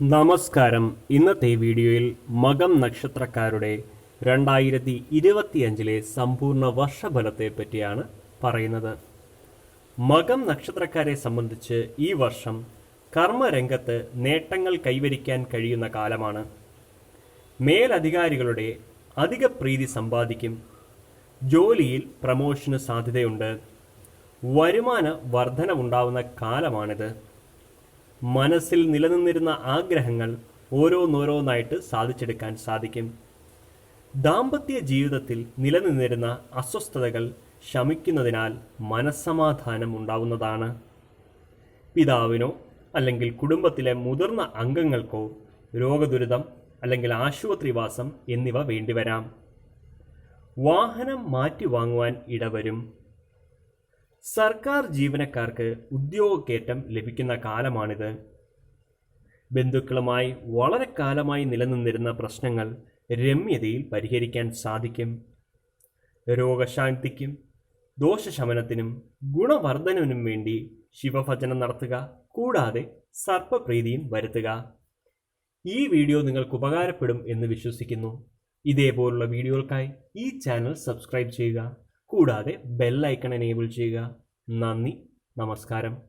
നമസ്കാരം. ഇന്നത്തെ വീഡിയോയിൽ മകം നക്ഷത്രക്കാരുടെ രണ്ടായിരത്തി ഇരുപത്തിയഞ്ചിലെ സമ്പൂർണ വർഷഫലത്തെ പറ്റിയാണ് പറയുന്നത്. മകം നക്ഷത്രക്കാരെ സംബന്ധിച്ച് ഈ വർഷം കർമ്മരംഗത്ത് നേട്ടങ്ങൾ കൈവരിക്കാൻ കഴിയുന്ന കാലമാണ്. മേലധികാരികളുടെ അധിക പ്രീതി സമ്പാദിക്കും. ജോലിയിൽ പ്രമോഷന് സാധ്യതയുണ്ട്. വരുമാന വർധനവുണ്ടാവുന്ന കാലമാണിത്. മനസ്സിൽ നിലനിന്നിരുന്ന ആഗ്രഹങ്ങൾ ഓരോന്നോരോന്നായിട്ട് സാധിച്ചെടുക്കാൻ സാധിക്കും. ദാമ്പത്യ ജീവിതത്തിൽ നിലനിന്നിരുന്ന അസ്വസ്ഥതകൾ ശമിക്കുന്നതിനാൽ മനസ്സമാധാനം ഉണ്ടാവുന്നതാണ്. പിതാവിനോ അല്ലെങ്കിൽ കുടുംബത്തിലെ മുതിർന്ന അംഗങ്ങൾക്കോ രോഗദുരിതം അല്ലെങ്കിൽ ആശുപത്രിവാസം എന്നിവ വേണ്ടിവരാം. വാഹനം മാറ്റി വാങ്ങുവാൻ ഇടവരും. സർക്കാർ ജീവനക്കാർക്ക് ഉദ്യോഗക്കയറ്റം ലഭിക്കുന്ന കാലമാണിത്. ബന്ധുക്കളുമായി വളരെ കാലമായി നിലനിന്നിരുന്ന പ്രശ്നങ്ങൾ രമ്യതയിൽ പരിഹരിക്കാൻ സാധിക്കും. രോഗശാന്തിക്കും ദോഷശമനത്തിനും ഗുണവർദ്ധനവിനും വേണ്ടി ശിവഭജനം നടത്തുക കൂടാതെ സർപ്പപ്രീതിയും വരുത്തുക. ഈ വീഡിയോ നിങ്ങൾക്ക് ഉപകാരപ്പെടും എന്ന് വിശ്വസിക്കുന്നു. ഇതേപോലുള്ള വീഡിയോകൾക്കായി ഈ ചാനൽ സബ്സ്ക്രൈബ് ചെയ്യുക. കൂടാതെ ബെൽ ഐക്കൺ എനേബിൾ ചെയ്യുക. നന്ദി. നമസ്കാരം.